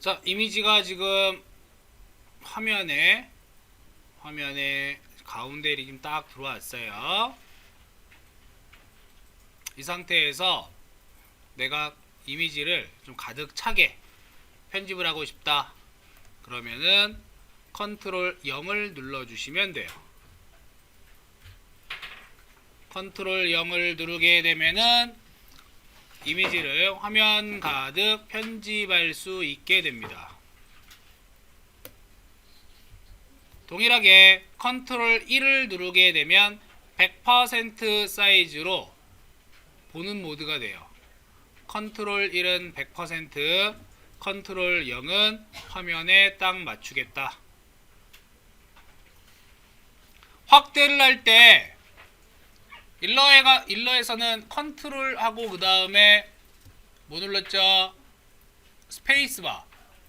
자, 이미지가 지금 화면에 화면에 가운데 지금 딱 들어왔어요. 이 상태에서 내가 이미지를 좀 가득 차게 편집을 하고 싶다. 그러면은 컨트롤 0을 눌러 주시면 돼요. 컨트롤 0을 누르게 되면은 이미지를 화면 가득 편집할 수 있게 됩니다. 동일하게 컨트롤 1을 누르게 되면 100% 사이즈로 보는 모드가 돼요. 컨트롤 1은 100%, 컨트롤 0은 화면에 딱 맞추겠다. 확대를 할 때 일러에가 일러에서는 컨트롤하고 그 다음에 뭐 눌렀죠? 스페이스바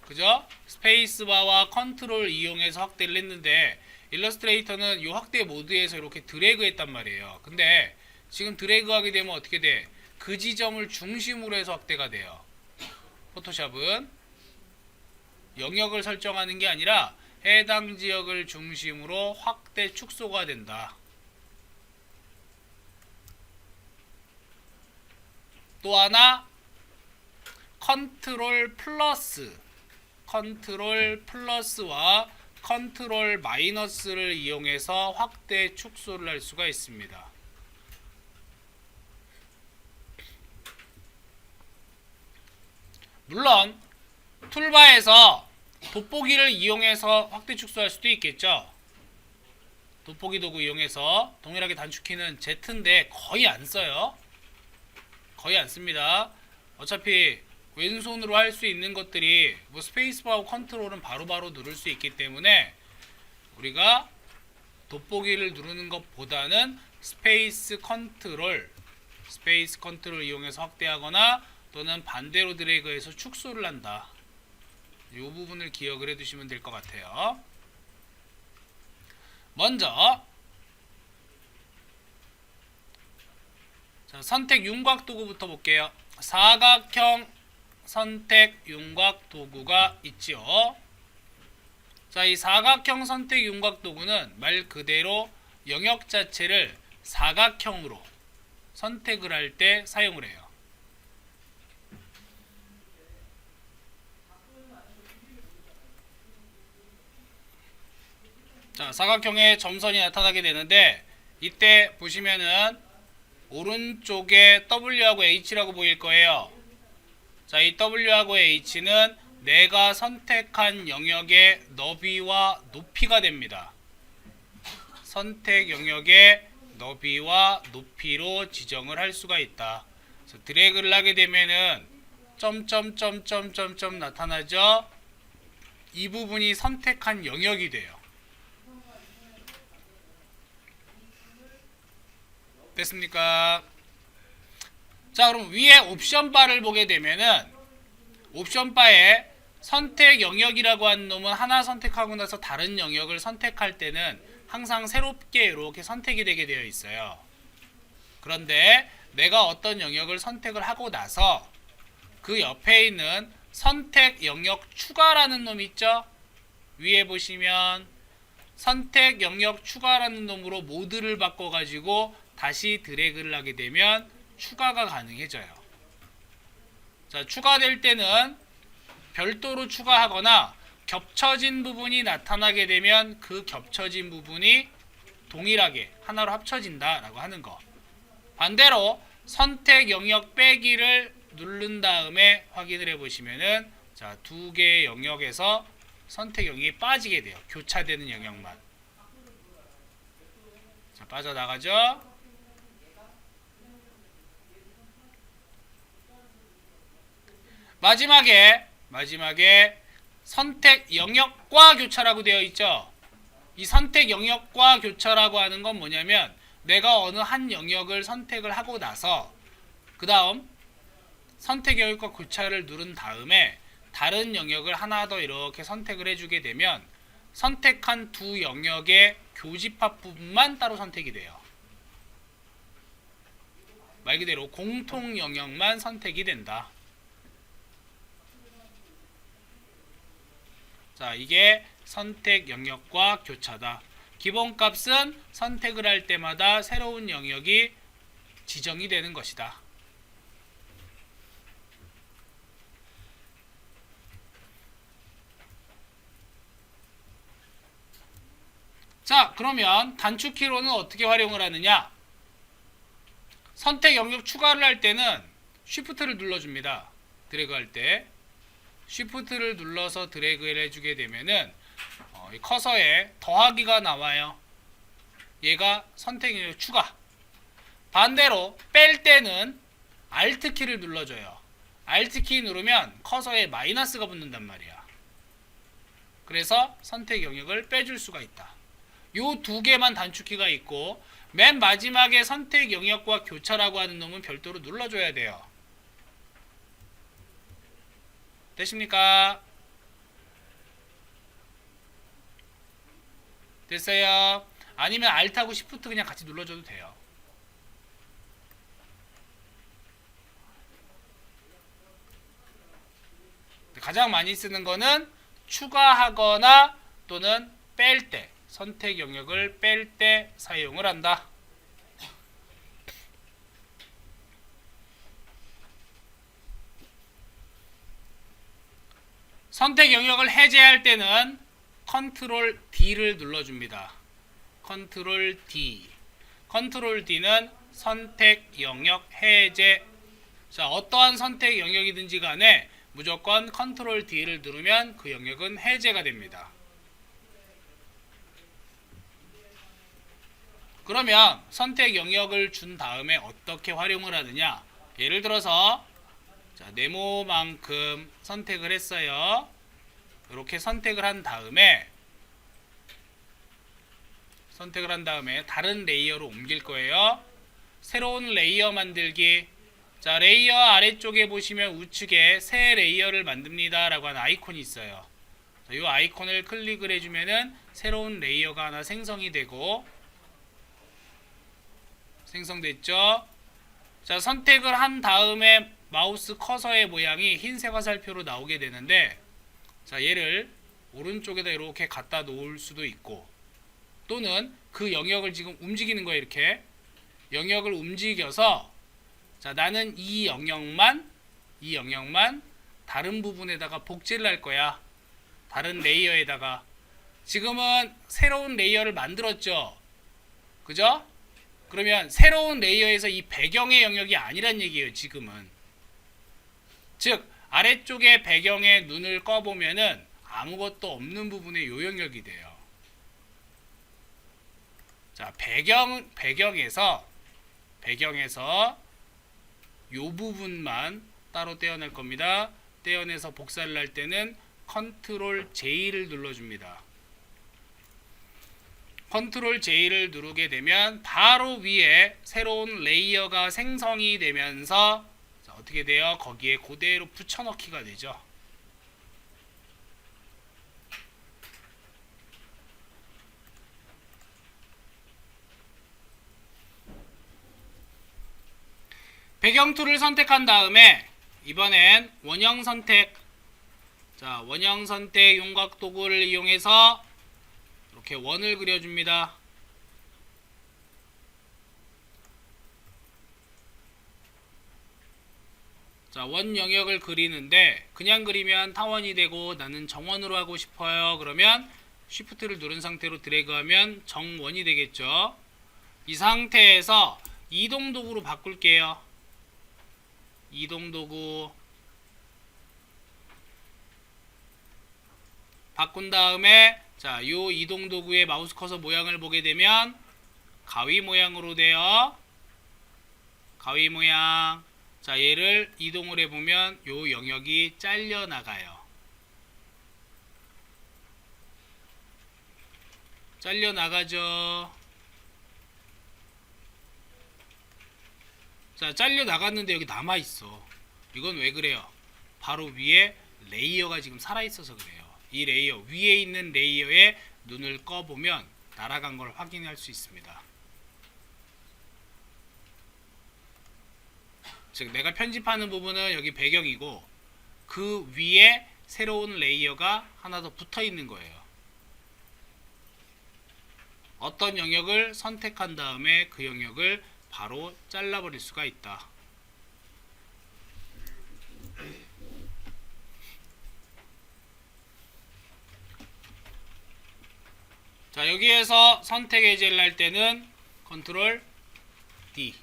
그죠? 스페이스바와 컨트롤 이용해서 확대를 했는데 일러스트레이터는 이 확대 모드에서 이렇게 드래그 했단 말이에요. 근데 지금 드래그 하게 되면 어떻게 돼? 그 지점을 중심으로 해서 확대가 돼요. 포토샵은 영역을 설정하는 게 아니라 해당 지역을 중심으로 확대 축소가 된다. 또 하나 컨트롤 플러스 컨트롤 플러스와 컨트롤 마이너스를 이용해서 확대 축소를 할 수가 있습니다. 물론 툴바에서 돋보기를 이용해서 확대 축소할 수도 있겠죠. 돋보기 도구 이용해서 동일하게 단축키는 Z인데 거의 안 써요. 거의 안 씁니다. 어차피 왼손으로 할 수 있는 것들이 뭐 스페이스바하고 컨트롤은 바로 바로 누를 수 있기 때문에 우리가 돋보기를 누르는 것보다는 스페이스 컨트롤 스페이스 컨트롤 이용해서 확대하거나 또는 반대로 드래그해서 축소를 한다. 이 부분을 기억을 해두시면 될 것 같아요. 먼저 선택 윤곽 도구부터 볼게요. 사각형 선택 윤곽 도구가 있지요. 자, 이 사각형 선택 윤곽 도구는 말 그대로 영역 자체를 사각형으로 선택을 할 때 사용을 해요. 자, 사각형의 점선이 나타나게 되는데 이때 보시면은 오른쪽에 W하고 H라고 보일 거예요. 자, 이 W하고 H는 내가 선택한 영역의 너비와 높이가 됩니다. 선택 영역의 너비와 높이로 지정을 할 수가 있다. 그래서 드래그를 하게 되면은 점점점점점점 나타나죠. 이 부분이 선택한 영역이 돼요. 됐습니까? 자, 그럼 위에 옵션 바를 보게 되면은 옵션 바에 선택 영역이라고 하는 놈은 하나 선택하고 나서 다른 영역을 선택할 때는 항상 새롭게 이렇게 선택이 되게 되어 있어요. 그런데 내가 어떤 영역을 선택을 하고 나서 그 옆에 있는 선택 영역 추가라는 놈 있죠? 위에 보시면 선택 영역 추가라는 놈으로 모드를 바꿔가지고 다시 드래그를 하게 되면 추가가 가능해져요. 자, 추가될 때는 별도로 추가하거나 겹쳐진 부분이 나타나게 되면 그 겹쳐진 부분이 동일하게 하나로 합쳐진다라고 하는 거. 반대로 선택 영역 빼기를 누른 다음에 확인을 해 보시면은 자, 두 개의 영역에서 선택 영역이 빠지게 돼요. 교차되는 영역만. 자, 빠져나가죠. 마지막에 마지막에 선택 영역과 교차라고 되어 있죠. 이 선택 영역과 교차라고 하는 건 뭐냐면 내가 어느 한 영역을 선택을 하고 나서 그 다음 선택 영역과 교차를 누른 다음에 다른 영역을 하나 더 이렇게 선택을 해주게 되면 선택한 두 영역의 교집합 부분만 따로 선택이 돼요. 말 그대로 공통 영역만 선택이 된다. 자, 이게 선택 영역과 교차다. 기본값은 선택을 할 때마다 새로운 영역이 지정이 되는 것이다. 자, 그러면 단축키로는 어떻게 활용을 하느냐? 선택 영역 추가를 할 때는 쉬프트를 눌러줍니다. 드래그 할 때. 쉬프트를 눌러서 드래그를 해주게 되면은 어, 이 커서에 더하기가 나와요. 얘가 선택 영역 추가. 반대로 뺄 때는 Alt 키를 눌러줘요. Alt 키 누르면 커서에 마이너스가 붙는단 말이야. 그래서 선택 영역을 빼줄 수가 있다. 요 두 개만 단축키가 있고 맨 마지막에 선택 영역과 교차라고 하는 놈은 별도로 눌러줘야 돼요. 되십니까? 됐어요? 아니면 Alt하고 Shift 그냥 같이 눌러줘도 돼요. 가장 많이 쓰는 거는 추가하거나 또는 뺄 때, 선택 영역을 뺄 때 사용을 한다. 선택 영역을 해제할 때는 컨트롤 D를 눌러줍니다. 컨트롤 D. 컨트롤 D는 선택 영역 해제. 자, 어떠한 선택 영역이든지 간에 무조건 컨트롤 D를 누르면 그 영역은 해제가 됩니다. 그러면 선택 영역을 준 다음에 어떻게 활용을 하느냐? 예를 들어서 자, 네모만큼 선택을 했어요. 이렇게 선택을 한 다음에 선택을 한 다음에 다른 레이어로 옮길 거예요. 새로운 레이어 만들기. 자, 레이어 아래쪽에 보시면 우측에 새 레이어를 만듭니다 라고 하는 아이콘이 있어요. 자, 이 아이콘을 클릭을 해주면은 새로운 레이어가 하나 생성이 되고 생성됐죠. 자, 선택을 한 다음에 마우스 커서의 모양이 흰색 화살표로 나오게 되는데 자, 얘를 오른쪽에다 이렇게 갖다 놓을 수도 있고 또는 그 영역을 지금 움직이는 거예요, 이렇게. 영역을 움직여서 자, 나는 이 영역만 이 영역만 다른 부분에다가 복제를 할 거야. 다른 레이어에다가 지금은 새로운 레이어를 만들었죠. 그죠? 그러면 새로운 레이어에서 이 배경의 영역이 아니란 얘기예요, 지금은. 즉, 아래쪽에 배경에 눈을 꺼보면은 아무것도 없는 부분에 요 영역이 돼요. 자, 배경, 배경에서, 배경에서 요 부분만 따로 떼어낼 겁니다. 떼어내서 복사를 할 때는 컨트롤 J를 눌러줍니다. 컨트롤 J를 누르게 되면 바로 위에 새로운 레이어가 생성이 되면서 자, 어떻게 돼요? 거기에 그대로 붙여넣기가 되죠. 배경 툴을 선택한 다음에 이번엔 원형 선택 자 원형 선택 윤곽 도구를 이용해서 이렇게 원을 그려줍니다. 자, 원 영역을 그리는데 그냥 그리면 타원이 되고 나는 정원으로 하고 싶어요. 그러면 쉬프트를 누른 상태로 드래그하면 정원이 되겠죠. 이 상태에서 이동 도구로 바꿀게요. 이동 도구 바꾼 다음에 자, 요 이동 도구의 마우스 커서 모양을 보게 되면 가위 모양으로 돼요. 가위 모양. 자, 얘를 이동을 해 보면 요 영역이 잘려 나가요. 잘려 나가죠. 자, 잘려 나갔는데 여기 남아 있어. 이건 왜 그래요? 바로 위에 레이어가 지금 살아 있어서 그래요. 이 레이어 위에 있는 레이어에 눈을 꺼 보면 날아간 걸 확인할 수 있습니다. 즉 내가 편집하는 부분은 여기 배경이고 그 위에 새로운 레이어가 하나 더 붙어 있는 거예요. 어떤 영역을 선택한 다음에 그 영역을 바로 잘라버릴 수가 있다. 자 여기에서 선택 해제를 할 때는 컨트롤 D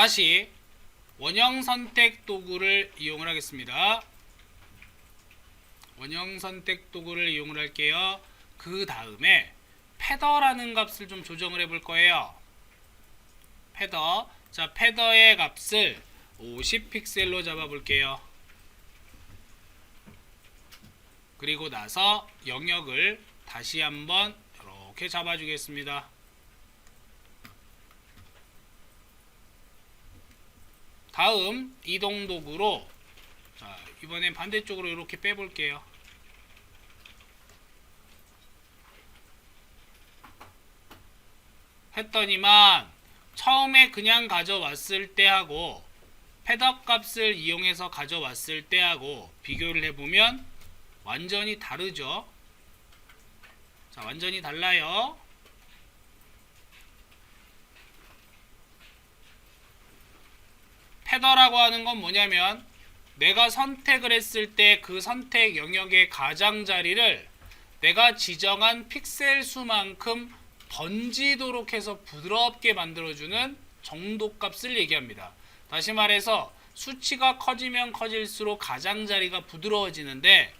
다시 원형 선택 도구를 이용을 하겠습니다. 원형 선택 도구를 이용을 할게요. 그 다음에 패더라는 값을 좀 조정을 해볼 거예요. 패더. 자, 패더의 값을 50픽셀로 잡아볼게요. 그리고 나서 영역을 다시 한번 이렇게 잡아주겠습니다. 다음 이동 도구로 자, 이번엔 반대쪽으로 이렇게 빼볼게요. 했더니만 처음에 그냥 가져왔을 때하고 패더 값을 이용해서 가져왔을 때하고 비교를 해보면 완전히 다르죠. 자, 완전히 달라요. 패더라고 하는 건 뭐냐면 내가 선택을 했을 때 그 선택 영역의 가장자리를 내가 지정한 픽셀 수만큼 번지도록 해서 부드럽게 만들어주는 정도값을 얘기합니다. 다시 말해서 수치가 커지면 커질수록 가장자리가 부드러워지는데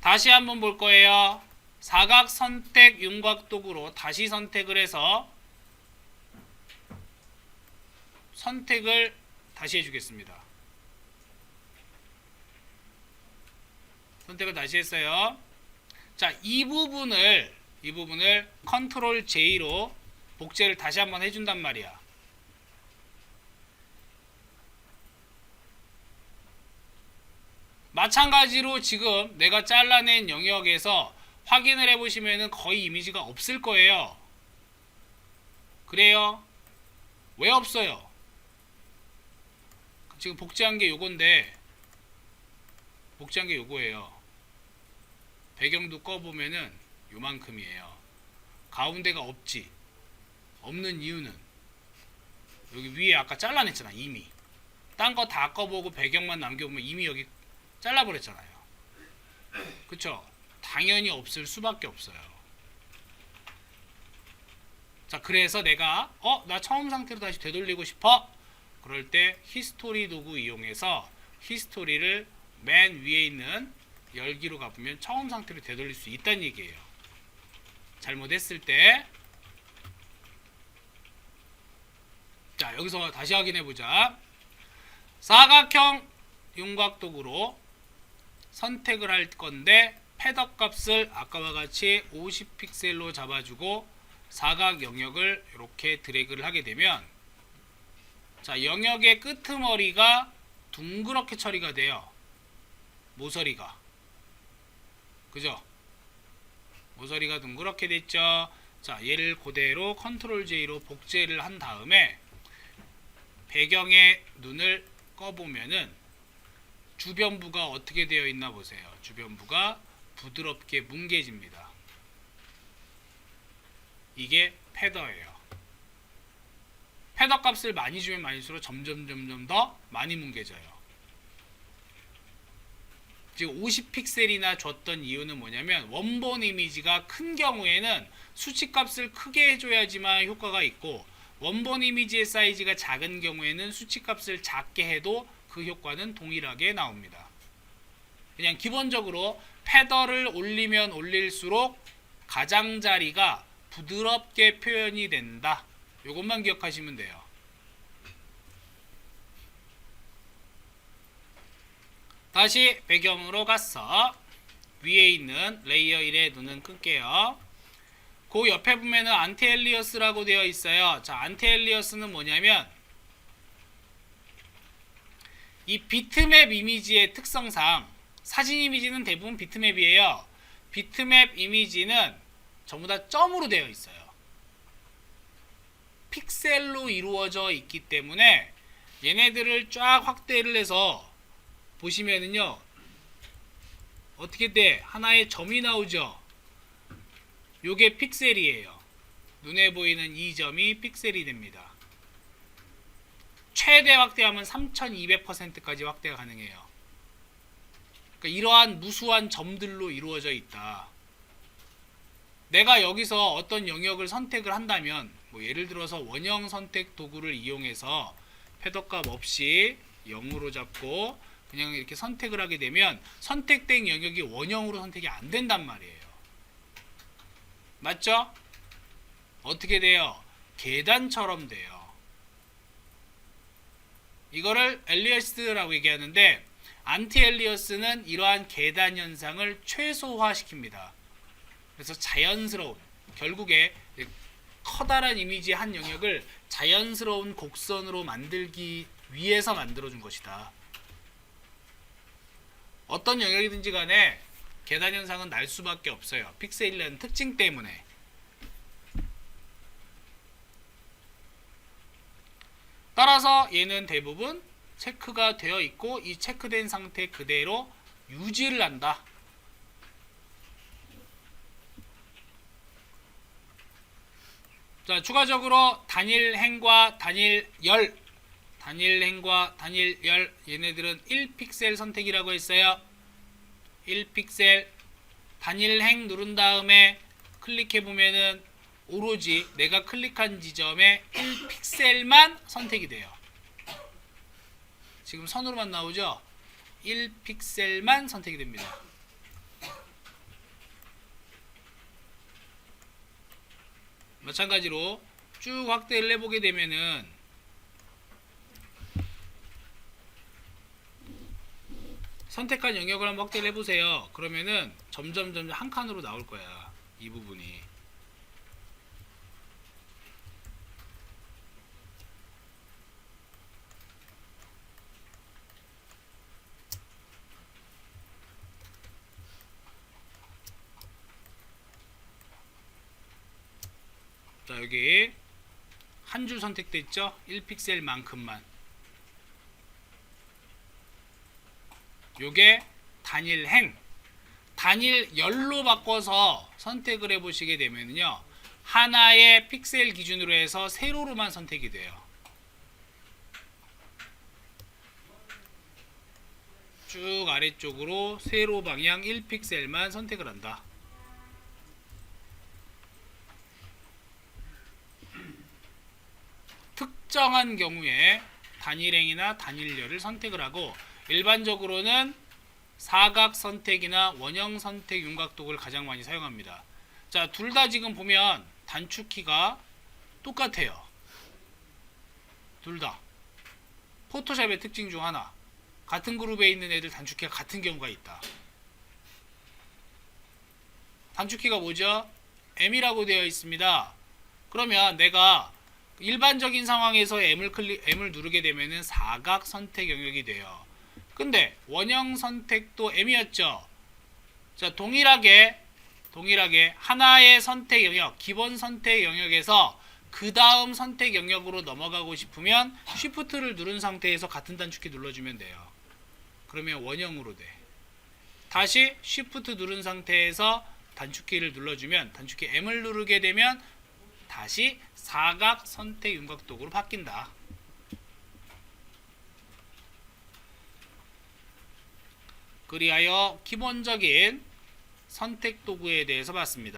다시 한번 볼 거예요. 사각 선택 윤곽 도구로 다시 선택을 해서 선택을 다시 해주겠습니다. 선택을 다시 했어요. 자, 이 부분을 이 부분을 컨트롤 J로 복제를 다시 한번 해준단 말이야. 마찬가지로 지금 내가 잘라낸 영역에서 확인을 해보시면은 거의 이미지가 없을 거예요. 그래요? 왜 없어요? 지금 복제한 게 요건데 복제한 게 요거예요. 배경도 꺼보면은 요만큼이에요. 가운데가 없지. 없는 이유는 여기 위에 아까 잘라냈잖아 이미. 딴 거 다 꺼보고 배경만 남겨보면 이미 여기 잘라버렸잖아요. 그쵸? 당연히 없을 수밖에 없어요. 자, 그래서 내가 어, 나 처음 상태로 다시 되돌리고 싶어. 그럴 때 히스토리 도구 이용해서 히스토리를 맨 위에 있는 열기로 가보면 처음 상태로 되돌릴 수 있다는 얘기예요. 잘못했을 때 자, 여기서 다시 확인해 보자. 사각형 윤곽도구로 선택을 할 건데 패더 값을 아까와 같이 50픽셀로 잡아주고 사각 영역을 이렇게 드래그를 하게 되면 자 영역의 끄트머리가 둥그렇게 처리가 돼요. 모서리가. 그죠? 모서리가 둥그렇게 됐죠? 자 얘를 그대로 컨트롤 J로 복제를 한 다음에 배경의 눈을 꺼보면은 주변부가 어떻게 되어 있나 보세요. 주변부가 부드럽게 뭉개집니다. 이게 패더예요 패더 값을 많이 주면 많이수록 점점 점점 더 많이 뭉개져요. 지금 50픽셀이나 줬던 이유는 뭐냐면 원본 이미지가 큰 경우에는 수치 값을 크게 해줘야지만 효과가 있고 원본 이미지의 사이즈가 작은 경우에는 수치 값을 작게 해도 그 효과는 동일하게 나옵니다. 그냥 기본적으로 패더를 올리면 올릴수록 가장자리가 부드럽게 표현이 된다. 이것만 기억하시면 돼요. 다시 배경으로 가서 위에 있는 레이어 1의 눈은 끌게요. 그 옆에 보면은 안티엘리어스라고 되어 있어요. 자, 안티엘리어스는 뭐냐면 이 비트맵 이미지의 특성상 사진 이미지는 대부분 비트맵이에요. 비트맵 이미지는 전부 다 점으로 되어 있어요. 픽셀로 이루어져 있기 때문에 얘네들을 쫙 확대를 해서 보시면은요 어떻게 돼? 하나의 점이 나오죠. 요게 픽셀이에요. 눈에 보이는 이 점이 픽셀이 됩니다. 최대 확대하면 3200%까지 확대가 가능해요. 그러니까 이러한 무수한 점들로 이루어져 있다. 내가 여기서 어떤 영역을 선택을 한다면 뭐 예를 들어서 원형 선택 도구를 이용해서 패더값 없이 0으로 잡고 그냥 이렇게 선택을 하게 되면 선택된 영역이 원형으로 선택이 안 된단 말이에요. 맞죠? 어떻게 돼요? 계단처럼 돼요. 이거를 엘리어스라고 얘기하는데 안티 엘리어스는 이러한 계단 현상을 최소화시킵니다. 그래서 자연스러운 결국에 커다란 이미지의 한 영역을 자연스러운 곡선으로 만들기 위해서 만들어준 것이다. 어떤 영역이든지 간에 계단 현상은 날 수밖에 없어요. 픽셀이라는 특징 때문에. 따라서 얘는 대부분 체크가 되어 있고 이 체크된 상태 그대로 유지를 한다. 자, 추가적으로 단일 행과 단일 열, 단일 행과 단일 열 얘네들은 1픽셀 선택이라고 했어요. 1픽셀 단일 행 누른 다음에 클릭해 보면은 오로지 내가 클릭한 지점에 1픽셀만 선택이 돼요. 지금 선으로만 나오죠? 1픽셀만 선택이 됩니다. 마찬가지로 쭉 확대를 해보게 되면은 선택한 영역을 한번 확대를 해보세요. 그러면은 점점 점점 한 칸으로 나올 거야. 이 부분이. 자 여기 한 줄 선택돼 있죠? 1픽셀만큼만. 요게 단일 행. 단일 열로 바꿔서 선택을 해 보시게 되면요 하나의 픽셀 기준으로 해서 세로로만 선택이 돼요. 쭉 아래쪽으로 세로 방향 1픽셀만 선택을 한다 특정한 경우에 단일행이나 단일열을 선택을 하고 일반적으로는 사각 선택이나 원형 선택 윤곽도구를 가장 많이 사용합니다. 자, 둘 다 지금 보면 단축키가 똑같아요. 둘 다. 포토샵의 특징 중 하나. 같은 그룹에 있는 애들 단축키가 같은 경우가 있다. 단축키가 뭐죠? M이라고 되어 있습니다. 그러면 내가 일반적인 상황에서 M을 클릭 M을 누르게 되면은 사각 선택 영역이 돼요. 근데 원형 선택도 M이었죠. 자, 동일하게 동일하게 하나의 선택 영역, 기본 선택 영역에서 그 다음 선택 영역으로 넘어가고 싶으면 Shift를 누른 상태에서 같은 단축키 눌러주면 돼요. 그러면 원형으로 돼. 다시 Shift 누른 상태에서 단축키를 눌러주면 단축키 M을 누르게 되면 다시 사각 선택 윤곽 도구로 바뀐다. 그리하여 기본적인 선택 도구에 대해서 봤습니다.